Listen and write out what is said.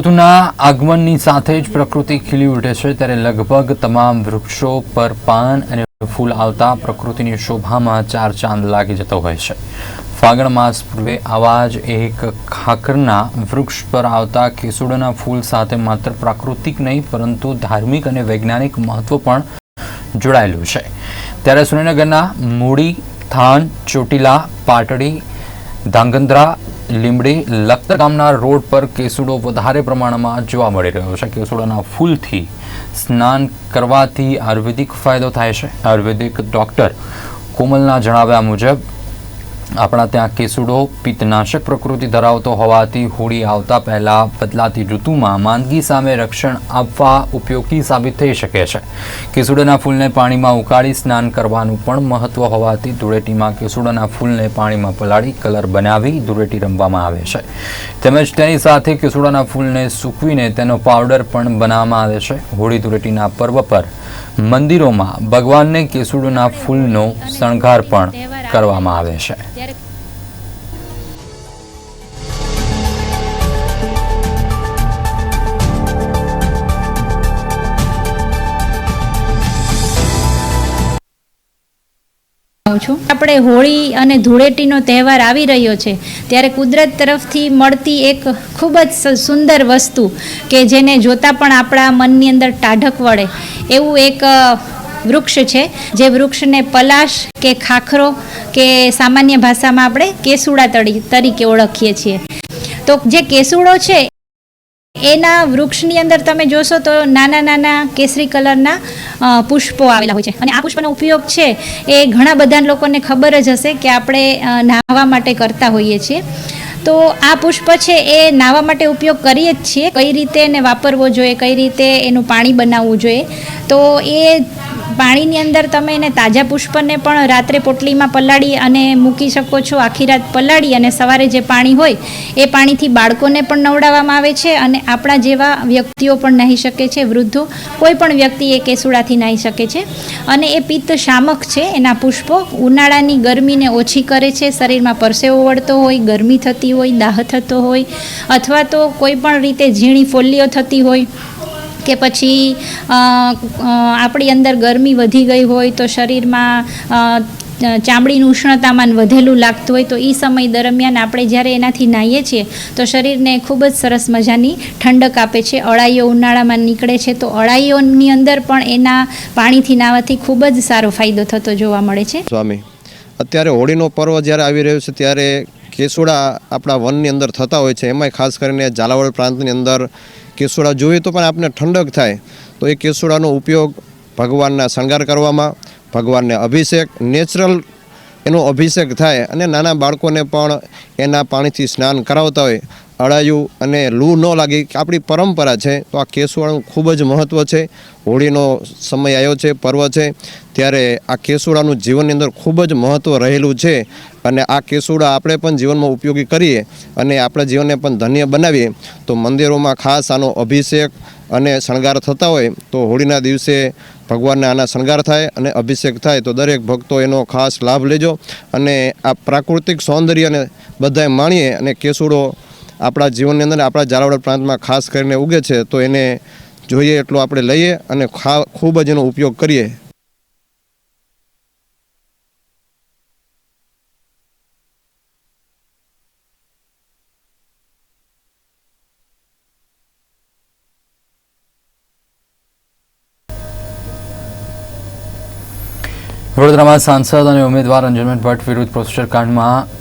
ઋતુના આગમનની સાથે જ પ્રકૃતિ ખીલી ઉઠે છે ત્યારે લગભગ તમામ વૃક્ષો પર પાન અને ફૂલ આવતા પ્રકૃતિની શોભામાં ચાર ચાંદ લાગી જતો હોય છે. ફાગણ માસ પૂર્વે આવા જ એક ખાખરના વૃક્ષ પર આવતા કેસુડાના ફૂલ સાથે માત્ર પ્રાકૃતિક નહીં, પરંતુ ધાર્મિક અને વૈજ્ઞાનિક મહત્વ પણ જોડાયેલું છે. ત્યારે સુરેન્દ્રનગરના મૂડી, થાન, ચોટીલા, પાટડી, ધાંગધ્રા લીંબડી લખતર ગામના રોડ પર કેસુડો વધારે પ્રમાણમાં જોવા મળી રહ્યો છે. કેસુડાના ફૂલથી સ્નાન કરવાથી આયુર્વેદિક ફાયદો થાય છે. આયુર્વેદિક ડૉક્ટર કોમલના જણાવ્યા મુજબ આપણા ત્યાં કેસુડો પિત્તનાશક પ્રકૃતિ ધરાવતો હોવાથી હોળી આવતા પહેલાં બદલાતી ઋતુમાં માંદગી સામે રક્ષણ આપવા ઉપયોગી સાબિત થઈ શકે છે. કેસુડાના ફૂલને પાણીમાં ઉકાળી સ્નાન કરવાનું પણ મહત્વ હોવાથી ધૂળેટીમાં કેસુડાના ફૂલને પાણીમાં પલાળી કલર બનાવી ધૂળેટી રમવામાં આવે છે. તેમજ તેની સાથે કેસુડાના ફૂલને સૂકવીને તેનો પાવડર પણ બનાવવામાં આવે છે. હોળી ધૂળેટીના પર્વ પર મંદિરોમાં ભગવાનને કેસુડોના ફૂલનો શણગાર પણ કરવામાં આવે છે. ત્યારે આપણે હોળી અને ધૂળેટીનો તહેવાર આવી રહ્યો છે, ત્યારે કુદરત તરફથી મળતી એક ખૂબ જ સુંદર વસ્તુ કે જેને જોતાં પણ આપણા મનની અંદર ટાઢક વળે. એવું એક વૃક્ષ છે. જે વૃક્ષને પલાશ કે ખાખરો કે સામાન્ય ભાષામાં આપણે કેસુડા તળી, તરીકે ઓળખીએ છીએ. તો જે કેસુડો છે, એના વૃક્ષની અંદર તમે જોશો તો નાના નાના કેસરી કલરના પુષ્પો આવેલા હોય છે. અને આ પુષ્પનો ઉપયોગ છે એ ઘણા બધા લોકોને ખબર જ હશે કે આપણે નાહવા માટે કરતા હોઈએ છીએ. તો આ પુષ્પ છે એ નાહવા માટે ઉપયોગ કરીએ જ છીએ. કઈ રીતે એને વાપરવો જોઈએ, કઈ રીતે એનું પાણી બનાવવું જોઈએ. તો એ પાણીની અંદર તમે એને તાજા પુષ્પને પણ રાત્રે પોટલીમાં પલાળી અને મૂકી શકો છો. આખી રાત પલાળી અને સવારે જે પાણી હોય, એ પાણીથી બાળકોને પણ નવડાવવામાં આવે છે અને આપણા જેવા વ્યક્તિઓ પણ નાહી શકે છે. વૃદ્ધો, કોઈ પણ વ્યક્તિ એ કેસુડાથી નાહી શકે છે. અને એ પિત્ત શામક છે, એના પુષ્પો ઉનાળાની ગરમીને ઓછી કરે છે. શરીરમાં પરસેવો વળતો હોય, ગરમી થતી હોય, દાહ થતો હોય, અથવા તો કોઈ પણ રીતે ઝીણી ફોલ્લીઓ થતી હોય કે પછી આપણી અંદર ગરમી વધી ગઈ હોય તો શરીરમાં ચામડીનું ઉષ્ણતામાન વધેલું લાગતું હોય તો એ સમય દરમિયાન આપણે જ્યારે એનાથી નાહીએ છીએ તો શરીરને ખૂબ જ સરસ મજાની ઠંડક આપે છે, અળાઈઓ ઉનાળામાં નીકળે છે તો અળાઈઓની અંદર પણ એના પાણીથી નાહવાથી ખૂબ જ સારો ફાયદો થતો જોવા મળે છે. સ્વામી, અત્યારે હોળીનો પર્વ જ્યારે આવી રહ્યો છે ત્યારે કેસુડા આપણા વનની અંદર થતા હોય છે. એમાંય ખાસ કરીને ઝાલાવાડ પ્રાંતની અંદર કેસુડા જોઈએ તો પણ આપણે ઠંડક થાય. તો એ કેસુડાનો ઉપયોગ ભગવાનના શણગાર કરવામાં, ભગવાનને અભિષેક, નેચરલ એનો અભિષેક થાય અને નાના બાળકોને પણ એના પાણીથી સ્નાન કરાવતા હોય. અળાયું અને લૂ ન લાગે, કે આપણી પરંપરા છે, તો આ કેસુડાનું ખૂબ જ મહત્ત્વ છે. હોળીનો સમય આવ્યો છે, પર્વ છે, ત્યારે આ કેસુડાનું જીવનની અંદર ખૂબ જ મહત્ત્વ રહેલું છે. અને આ કેસુડા આપણે પણ જીવનમાં ઉપયોગી કરીએ અને આપણા જીવનને પણ ધન્ય બનાવીએ. તો મંદિરોમાં ખાસ આનો અભિષેક અને શણગાર થતા હોય, તો હોળીના દિવસે ભગવાનને આના શણગાર થાય અને અભિષેક થાય તો દરેક ભક્તો એનો ખાસ લાભ લેજો. અને આ પ્રાકૃતિક સૌંદર્યને બધાએ માણીએ અને કેસુડો આપણા જીવનની અંદર, આપણા ઝાલાવાડ પ્રાંતમાં ખાસ કરીને ઉગે છે તો એને જોઈએ એટલો આપણે લઈએ અને ખા, ખૂબ જ એનો ઉપયોગ કરીએ. વડોદરામાં સાંસદ અને ઉમેદવાર અંજનબેન ભટ્ટ વિરુદ્ધ પ્રોસેસર કાંડમાં